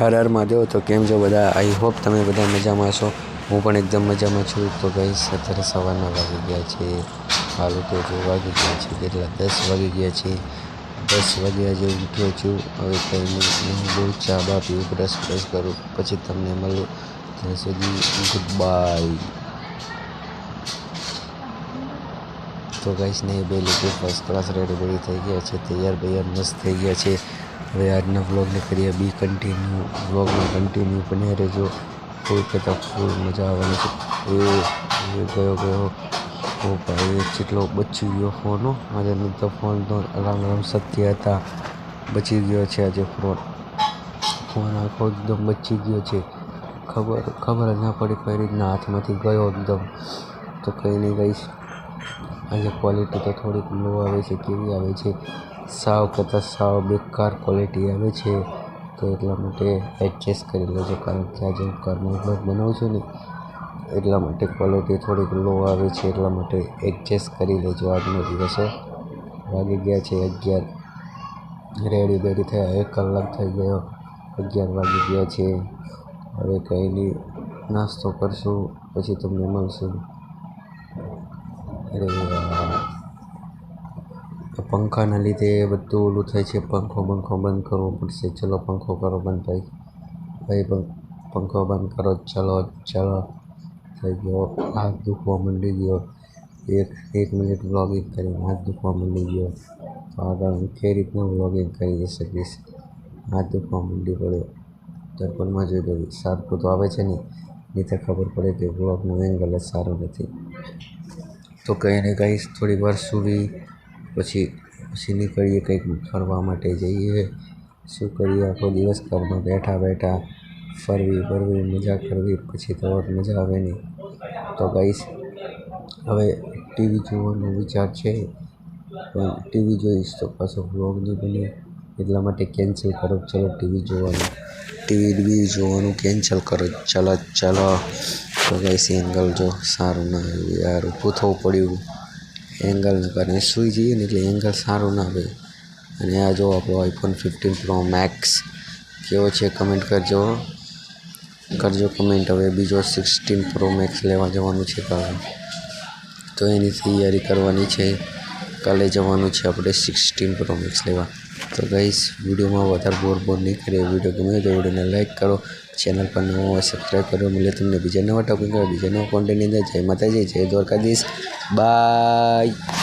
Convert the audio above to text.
હર હર મહાદેવ. તો કેમ છો બધા? આઈ હોપ તમે બધા મજામાં છો. હું પણ એકદમ મજામાં છું. તો ગઈશ અત્યારે સવારના વાગી ગયા છે. હાલ તો જો વાગી ગયા છે કેટલા? દસ વાગી ગયા છે. દસ વાગ્યા જેવું ઉઠ્યો છું. હવે કંઈ હું બહુ ચા બા પીવું બ્રશ બ્રશ કરું. પછી તમને મળું. ત્યાં સુધી ગુડ બાય તો ગાઈસ ને બે લોકો ફર્સ્ટ ક્લાસ રેડી બેડી થઈ ગયા છે, તૈયાર બૈયાર મસ્ત થઈ ગયા છે. હવે આજના વ્લોગને કરીએ બી કન્ટિન્યુ વ્લોગમાં કન્ટિન્યુ બને રહેજો. ફૂલ કરતાં ફૂલ મજા આવવાની છે. એ ગયો ગયો. ઓ ભાઈ જેટલો બચી ગયો ફોન આજે નહીં તો ફોન તો અલાર્મ અલાર્મ સત્ય હતા. બચી ગયો છે આજે ફોન ફોન આખો એકદમ બચી ગયો છે. ખબર ખબર જ ના પડી કઈ રીતના હાથમાંથી ગયો એકદમ. તો કંઈ નહીં ગઈશ આજે ક્વોલિટી તો થોડીક લો આવે છે, કેવી આવે છે? સાવ કરતાં સાવ બેકાર ક્વોલિટી આવે છે. તો એટલા માટે એડજસ્ટ કરી લેજો, કારણ કે આજે હું ઘરમાં બ્લોગ બનાવું છું ને, એટલા માટે ક્વોલિટી થોડીક લો આવે છે, એટલા માટે એડજસ્ટ કરી લેજો આજનો દિવસે વાગી ગયા છે અગિયાર રેડી બેડી થયા, એક કલાક થઈ ગયો, અગિયાર વાગી ગયા છે. હવે કંઈ નહીં, નાસ્તો કરશું, પછી તમને મળશું. અરે પંખાના લીધે બધું ઓલું થાય છે, પંખો બંખો બંધ કરવો પડશે. ચલો, પંખો કરો બંધ ભાઈ. ભાઈ પંખો બંધ કરો. ચલો ચલો. થઈ ગયો. હાથ દુખવા માંડી ગયો. એક એક મિનિટ વ્લોગિંગ કરીને હાથ દુખવા માંડી ગયો. તો આગળ હું કઈ રીતના વ્લોગિંગ કરી શકીશ? હાથ દુખવા માંડી પડ્યો. દર્પણમાં જોઈ લઉં સારું તો આવે છે ને? નહીં તો ખબર પડે કે વ્લોગનું એંગલ જ સારું નથી. તો કંઈ ને કંઈ થોડી વાર સૂવી, પછી પછી નીકળીએ કંઈક ફરવા માટે જઈએ. શું કરીએ? આખો દિવસ ઘરમાં બેઠા બેઠા ફરવી ફરવી, મજા કરવી, પછી તો મજા આવે નહીં. તો ગાઈશ હવે ટીવી જોવાનો વિચાર છે. પણ ટીવી જોઈશ તો પાછો વ્લોગ નહીં બને. એટલા માટે કેન્સલ કરો. ચલો ટીવી જોવાનું. ટીવી જોવાનું કેન્સલ કરો. ચલો ચલો. તો ગાઈસ એંગલ જો સારું ના આવ્યું યાર ઊભું થવું પડ્યું. એંગલને કારણે સૂઈ જઈએ ને એટલે એંગલ સારું ના આવે અને આ જો આપણો આઈફોન ફિફ્ટીન પ્રો મેક્સ કેવો છે કમેન્ટ કરજો. કરજો કમેન્ટ હવે બીજો સિક્સટીન પ્રો મેક્સ લેવા જવાનું છે કાલે. તો એની તૈયારી કરવાની છે. કાલે જવાનું છે આપણે સિક્સટીન પ્રો મેક્સ લેવા. તો ગઈશ વિડીયોમાં વધારે બોર બોર નહીં કરીએ. વીડિયો ગમે તો વિડીયોને લાઇક કરો ચેનલ પર નવો હોય સબસ્ક્રાઈબ કરો. મળે તમને બીજા નવા ટોપિક બીજા નવા કોન્ટેન્ટની અંદર. જય માતાજી, જય દ્વારકાધીશ. બાય